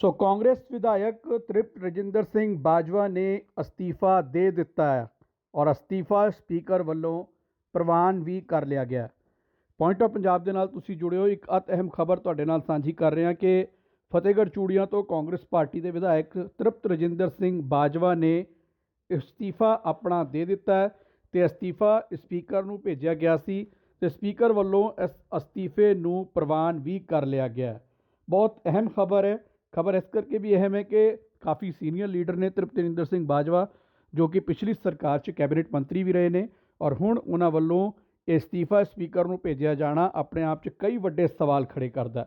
ਸੋ ਕਾਂਗਰਸ ਵਿਧਾਇਕ ਤ੍ਰਿਪਤ ਰਜਿੰਦਰ ਸਿੰਘ ਬਾਜਵਾ ਨੇ ਅਸਤੀਫਾ ਦੇ ਦਿੱਤਾ ਹੈ ਔਰ ਅਸਤੀਫਾ ਸਪੀਕਰ ਵੱਲੋਂ ਪ੍ਰਵਾਨ ਵੀ ਕਰ ਲਿਆ ਗਿਆ ਪੁਆਇੰਟ ਆਫ ਪੰਜਾਬ ਦੇ ਨਾਲ ਤੁਸੀਂ ਜੁੜੇ ਹੋ। ਇੱਕ ਅਤ ਅਹਿਮ ਖਬਰ ਤੁਹਾਡੇ ਨਾਲ ਸਾਂਝੀ ਕਰ ਰਹੇ ਹਾਂ ਕਿ ਫਤਿਹਗੜ੍ਹ ਚੂੜੀਆਂ ਤੋਂ ਕਾਂਗਰਸ ਪਾਰਟੀ ਦੇ ਵਿਧਾਇਕ ਤ੍ਰਿਪਤ ਰਜਿੰਦਰ ਸਿੰਘ ਬਾਜਵਾ ਨੇ ਅਸਤੀਫਾ ਆਪਣਾ ਦੇ ਦਿੱਤਾ ਹੈ ਤੇ ਅਸਤੀਫਾ ਸਪੀਕਰ ਨੂੰ ਭੇਜਿਆ ਗਿਆ ਸੀ ਤੇ ਸਪੀਕਰ ਵੱਲੋਂ ਇਸ ਅਸਤੀਫੇ ਨੂੰ ਪ੍ਰਵਾਨ ਵੀ ਕਰ ਲਿਆ ਗਿਆ ਬਹੁਤ ਅਹਿਮ ਖਬਰ ਹੈ। ਖਬਰ ਇਸ ਕਰਕੇ ਵੀ ਅਹਿਮ ਹੈ ਕਿ ਕਾਫੀ ਸੀਨੀਅਰ ਲੀਡਰ ਨੇ ਤ੍ਰਿਪਤਿੰਦਰ ਸਿੰਘ ਬਾਜਵਾ ਜੋ ਕਿ ਪਿਛਲੀ ਸਰਕਾਰ 'ਚ ਕੈਬਨਿਟ ਮੰਤਰੀ ਵੀ ਰਹੇ ਨੇ ਔਰ ਹੁਣ ਉਹਨਾਂ ਵੱਲੋਂ ਇਹ ਅਸਤੀਫਾ ਸਪੀਕਰ ਨੂੰ ਭੇਜਿਆ ਜਾਣਾ ਆਪਣੇ ਆਪ 'ਚ ਕਈ ਵੱਡੇ ਸਵਾਲ ਖੜੇ ਕਰਦਾ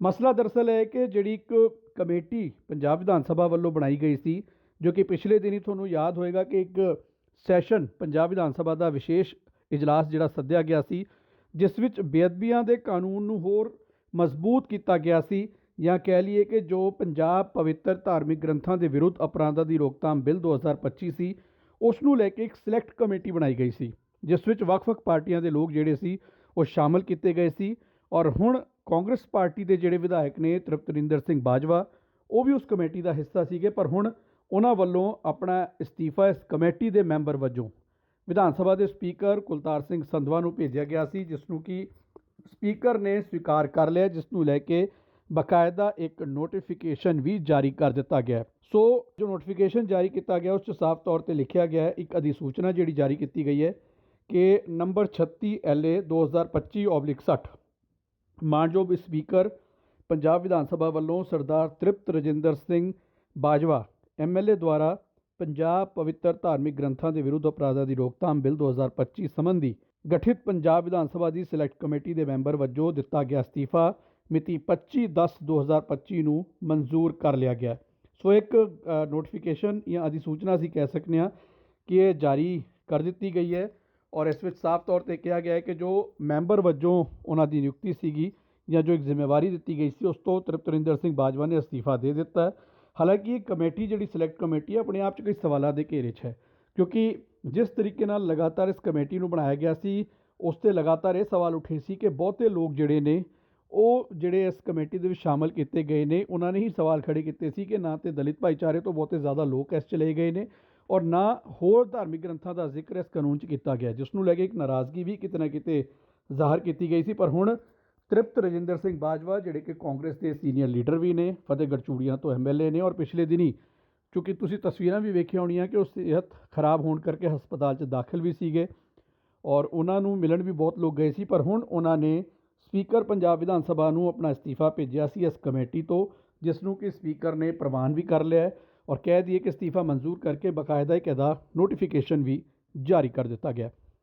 ਮਸਲਾ ਦਰਅਸਲ ਹੈ ਕਿ ਜਿਹੜੀ ਇੱਕ ਕਮੇਟੀ ਪੰਜਾਬ ਵਿਧਾਨ ਸਭਾ ਵੱਲੋਂ ਬਣਾਈ ਗਈ ਸੀ ਜੋ ਕਿ ਪਿਛਲੇ ਦਿਨੀ ਤੁਹਾਨੂੰ ਯਾਦ ਹੋਏਗਾ ਕਿ ਇੱਕ ਸੈਸ਼ਨ ਪੰਜਾਬ ਵਿਧਾਨ ਸਭਾ ਦਾ ਵਿਸ਼ੇਸ਼ ਇਜਲਾਸ ਜਿਹੜਾ ਸੱਦਿਆ ਗਿਆ ਸੀ ਜਿਸ ਵਿੱਚ ਬੇਅਦਬੀਆਂ ਦੇ ਕਾਨੂੰਨ ਨੂੰ ਹੋਰ ਮਜ਼ਬੂਤ ਕੀਤਾ ਗਿਆ ਸੀ ਜਾਂ ਕਹਿ ਲਈਏ ਕਿ ਜੋ ਪੰਜਾਬ ਪਵਿੱਤਰ ਧਾਰਮਿਕ ਗ੍ਰੰਥਾਂ ਦੇ ਵਿਰੁੱਧ ਅਪਰਾਧਾਂ ਦੀ ਰੋਕਥਾਮ ਬਿੱਲ 2025 ਸੀ ਉਸ ਨੂੰ ਲੈ ਕੇ ਇੱਕ ਸਿਲੈਕਟ ਕਮੇਟੀ ਬਣਾਈ ਗਈ ਸੀ, ਜਿਸ ਵਿੱਚ ਵੱਖ-ਵੱਖ ਪਾਰਟੀਆਂ ਦੇ ਲੋਕ ਜਿਹੜੇ ਸੀ, ਉਹ ਸ਼ਾਮਲ ਕੀਤੇ ਗਏ ਸੀ ਔਰ ਹੁਣ ਕਾਂਗਰਸ ਪਾਰਟੀ ਦੇ ਜਿਹੜੇ ਵਿਧਾਇਕ ਨੇ ਤ੍ਰਿਪਤਰਿੰਦਰ ਸਿੰਘ ਬਾਜਵਾ, ਉਹ ਵੀ ਉਸ ਕਮੇਟੀ ਦਾ ਹਿੱਸਾ ਸੀਗੇ, ਪਰ ਹੁਣ ਉਹਨਾਂ ਵੱਲੋਂ ਆਪਣਾ ਅਸਤੀਫਾ ਇਸ ਕਮੇਟੀ ਦੇ ਮੈਂਬਰ ਵਜੋਂ ਵਿਧਾਨ ਸਭਾ ਦੇ ਸਪੀਕਰ ਕੁਲਤਾਰ ਸਿੰਘ ਸੰਧਵਾ ਨੂੰ ਭੇਜਿਆ ਗਿਆ ਸੀ ਜਿਸ ਨੂੰ ਕਿ ਸਪੀਕਰ ਨੇ ਸਵੀਕਾਰ ਕਰ ਲਿਆ ਜਿਸ ਨੂੰ ਲੈ ਕੇ ਬਕਾਇਦਾ ਇੱਕ ਨੋਟੀਫਿਕੇਸ਼ਨ ਵੀ ਜਾਰੀ ਕਰ ਦਿੱਤਾ ਗਿਆ ਹੈ। ਸੋ, ਜੋ ਨੋਟੀਫਿਕੇਸ਼ਨ ਜਾਰੀ ਕੀਤਾ ਗਿਆ, ਉਸ 'ਚ ਸਾਫ਼ ਤੌਰ ਤੇ ਲਿਖਿਆ ਗਿਆ ਹੈ, ਇੱਕ ਅਧਿਸੂਚਨਾ ਜਿਹੜੀ ਜਾਰੀ ਕੀਤੀ ਗਈ ਹੈ ਕਿ ਨੰਬਰ 36 LA 2025/60 ਮਾਨਯੋਗ ਸਪੀਕਰ ਪੰਜਾਬ ਵਿਧਾਨ ਸਭਾ ਵੱਲੋਂ ਸਰਦਾਰ ਤ੍ਰਿਪਤ ਰਜਿੰਦਰ ਸਿੰਘ ਬਾਜਵਾ ਐਮਐਲਏ ਦੁਆਰਾ ਪੰਜਾਬ ਪਵਿੱਤਰ ਧਾਰਮਿਕ ਗ੍ਰੰਥਾਂ ਦੇ ਵਿਰੁੱਧ ਅਪਰਾਧਾਂ ਦੀ ਰੋਕਥਾਮ ਬਿੱਲ 2025 ਸੰਬੰਧੀ ਗਠਿਤ ਪੰਜਾਬ ਵਿਧਾਨ ਸਭਾ ਦੀ ਸਿਲੈਕਟ ਕਮੇਟੀ ਦੇ ਮੈਂਬਰ ਵਜੋਂ ਦਿੱਤਾ ਗਿਆ ਅਸਤੀਫਾ ਮਿਤੀ 25/10/2025 ਨੂੰ ਮਨਜ਼ੂਰ ਕਰ ਲਿਆ ਗਿਆ ਸੋ ਇੱਕ ਨੋਟੀਫਿਕੇਸ਼ਨ ਜਾਂ ਅਧਿਸੂਚਨਾ ਅਸੀਂ ਕਹਿ ਸਕਦੇ ਹਾਂ ਕਿ ਇਹ ਜਾਰੀ ਕਰ ਦਿੱਤੀ ਗਈ ਹੈ ਔਰ ਇਸ ਵਿੱਚ ਸਾਫ਼ ਤੌਰ ਤੇ ਕਿਹਾ ਗਿਆ ਹੈ ਕਿ ਜੋ ਮੈਂਬਰ ਵਜੋਂ ਉਹਨਾਂ ਦੀ ਨਿਯੁਕਤੀ ਸੀਗੀ ਜਾਂ ਜੋ ਇੱਕ ਜ਼ਿੰਮੇਵਾਰੀ ਦਿੱਤੀ ਗਈ ਸੀ, ਉਸ ਤੋਂ ਤ੍ਰਿਪਤਰਿੰਦਰ ਸਿੰਘ ਬਾਜਵਾ ਨੇ ਅਸਤੀਫਾ ਦੇ ਦਿੱਤਾ ਹਾਲਾਂਕਿ ਇਹ ਕਮੇਟੀ ਜਿਹੜੀ ਸਿਲੈਕਟ ਕਮੇਟੀ ਹੈ, ਆਪਣੇ ਆਪ 'ਚ ਕਈ ਸਵਾਲਾਂ ਦੇ ਘੇਰੇ 'ਚ ਹੈ ਕਿਉਂਕਿ ਜਿਸ ਤਰੀਕੇ ਨਾਲ ਲਗਾਤਾਰ ਇਸ ਕਮੇਟੀ ਨੂੰ ਬਣਾਇਆ ਗਿਆ ਸੀ, ਉਸ ਤੇ ਲਗਾਤਾਰ ਇਹ ਸਵਾਲ ਉੱਠੇ ਸੀ ਕਿ ਬਹੁਤੇ ਲੋਕ ਜਿਹੜੇ ਨੇ ਉਹ ਜਿਹੜੇ ਇਸ ਕਮੇਟੀ ਦੇ ਵਿੱਚ ਸ਼ਾਮਲ ਕੀਤੇ ਗਏ ਨੇ, ਉਹਨਾਂ ਨੇ ਹੀ ਸਵਾਲ ਖੜੇ ਕੀਤੇ ਸੀ ਕਿ ਨਾ ਤੇ ਦਲਿਤ ਭਾਈਚਾਰੇ ਤੋਂ ਬਹੁਤੇ ਜ਼ਿਆਦਾ ਲੋਕ ਇਸ 'ਚ ਲਏ ਗਏ ਨੇ ਔਰ ਨਾ ਹੋਰ ਧਾਰਮਿਕ ਗ੍ਰੰਥਾਂ ਦਾ ਜ਼ਿਕਰ ਇਸ ਕਾਨੂੰਨ 'ਚ ਕੀਤਾ ਗਿਆ, ਜਿਸ ਨੂੰ ਲੈ ਕੇ ਇੱਕ ਨਾਰਾਜ਼ਗੀ ਵੀ ਕਿਤੇ ਨਾ ਕਿਤੇ ਜ਼ਾਹਰ ਕੀਤੀ ਗਈ ਸੀ। ਪਰ ਹੁਣ ਤ੍ਰਿਪਤ ਰਜਿੰਦਰ ਸਿੰਘ ਬਾਜਵਾ, ਜਿਹੜੇ ਕਿ ਕਾਂਗਰਸ ਦੇ ਸੀਨੀਅਰ ਲੀਡਰ ਵੀ ਨੇ, ਫਤਿਹਗੜ੍ਹ ਚੂੜੀਆਂ ਤੋਂ ਐਮਐਲਏ ਨੇ ਔਰ ਪਿਛਲੇ ਦਿਨੀ ਕਿਉਂਕਿ ਤੁਸੀਂ ਤਸਵੀਰਾਂ ਵੀ ਵੇਖੀਆਂ ਹੋਣੀਆਂ ਕਿ ਉਹ ਸਿਹਤ ਖਰਾਬ ਹੋਣ ਕਰਕੇ ਹਸਪਤਾਲ 'ਚ ਦਾਖਲ ਵੀ ਸੀਗੇ ਔਰ ਉਹਨਾਂ ਨੂੰ ਮਿਲਣ ਵੀ ਬਹੁਤ ਲੋਕ ਗਏ ਸੀ। ਪਰ ਹੁਣ ਉਹਨਾਂ ਨੇ ਸਪੀਕਰ ਪੰਜਾਬ ਵਿਧਾਨ ਸਭਾ ਨੂੰ ਆਪਣਾ ਅਸਤੀਫਾ ਭੇਜਿਆ ਸੀ ਇਸ ਕਮੇਟੀ ਤੋਂ ਜਿਸ ਨੂੰ ਕਿ ਸਪੀਕਰ ਨੇ ਪ੍ਰਵਾਨ ਵੀ ਕਰ ਲਿਆ ਔਰ ਕਹਿ ਦਈਏ ਕਿ ਅਸਤੀਫਾ ਮਨਜ਼ੂਰ ਕਰਕੇ ਬਕਾਇਦਾ ਇੱਕ ਇਹਦਾ ਨੋਟੀਫਿਕੇਸ਼ਨ ਵੀ ਜਾਰੀ ਕਰ ਦਿੱਤਾ ਗਿਆ